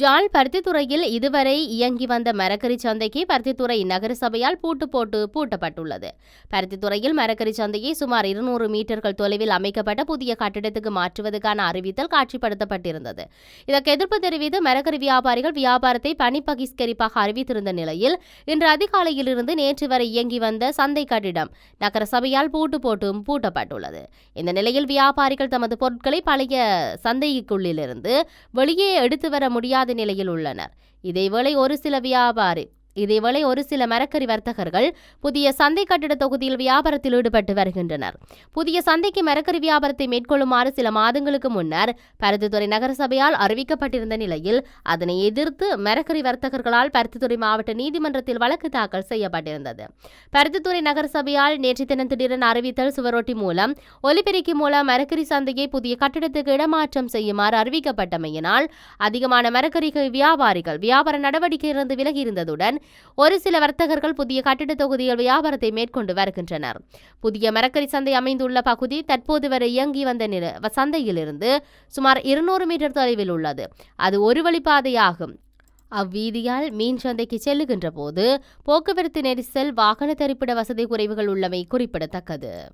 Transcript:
ஜாழ் பருத்தித்துறையில் இதுவரை இயங்கி வந்த மரக்கறி சந்தைக்கு பருத்தித்துறை நகரசபையால் பூட்டு போட்டு பூட்டப்பட்டுள்ளது. பருத்தித்துறையில் மரக்கறி சந்தையை சுமார் இருநூறு மீட்டர்கள் தொலைவில் அமைக்கப்பட்ட புதிய கட்டிடத்துக்கு மாற்றுவதற்கான அறிவித்தல் காட்சிப்படுத்தப்பட்டிருந்தது. இதற்கு எதிர்ப்பு தெரிவித்து மரக்கறி வியாபாரிகள் வியாபாரத்தை பணி பகிஷ்கரிப்பாக அறிவித்திருந்த நிலையில் இன்று அதிகாலையிலிருந்து நேற்று வரை இயங்கி வந்த சந்தை கட்டிடம் நகரசபையால் பூட்டு போட்டும் பூட்டப்பட்டுள்ளது. இந்த நிலையில் வியாபாரிகள் தமது பொருட்களை பழைய சந்தைக்குள்ளிலிருந்து வெளியே எடுத்து வர முடியாது நிலையில் உள்ளனர். இதேவேளை ஒரு சில வியாபாரி இதேவேளை ஒரு சில மரக்கறி வர்த்தகர்கள் புதிய சந்தை கட்டிட தொகுதியில் வியாபாரத்தில் ஈடுபட்டு வருகின்றனர். புதிய சந்தைக்கு மரக்கறி வியாபாரத்தை மேற்கொள்ளுமாறு சில மாதங்களுக்கு முன்னர் பருத்தித்துறை நகரசபையால் அறிவிக்கப்பட்டிருந்த நிலையில் அதனை எதிர்த்து மரக்கறி வர்த்தகர்களால் பருத்தித்துறை மாவட்ட நீதிமன்றத்தில் வழக்கு தாக்கல் செய்யப்பட்டிருந்தது. பருத்தித்துறை நகரசபையால் நேற்று தினம் திடீரென அறிவித்தல் சுவரொட்டி மூலம் ஒலிபெருக்கி மூலம் மரக்கறி சந்தையை புதிய கட்டிடத்துக்கு இடமாற்றம் செய்யுமாறு அறிவிக்கப்பட்டமையினால் அதிகமான மரக்கறி வியாபாரிகள் வியாபார நடவடிக்கையிலிருந்து விலகியிருந்ததுடன் ஒரு சில வர்த்தகர்கள் புதிய கட்டிட தொகுதியில் வியாபாரத்தை மேற்கொண்டு வருகின்றனர். புதிய மரக்கறி சந்தை அமைந்துள்ள பகுதி தற்போது வரை இயங்கி வந்த நில சந்தையிலிருந்து சுமார் இருநூறு மீட்டர் தொலைவில் உள்ளது. அது ஒரு வழிப்பாதையாகும். அவ்வீதியால் மீன் சந்தைக்கு செல்லுகின்ற போது போக்குவரத்து நெரிசல் வாகன தரிப்பிட வசதி குறைவுகள் உள்ளமை குறிப்பிடத்தக்கது.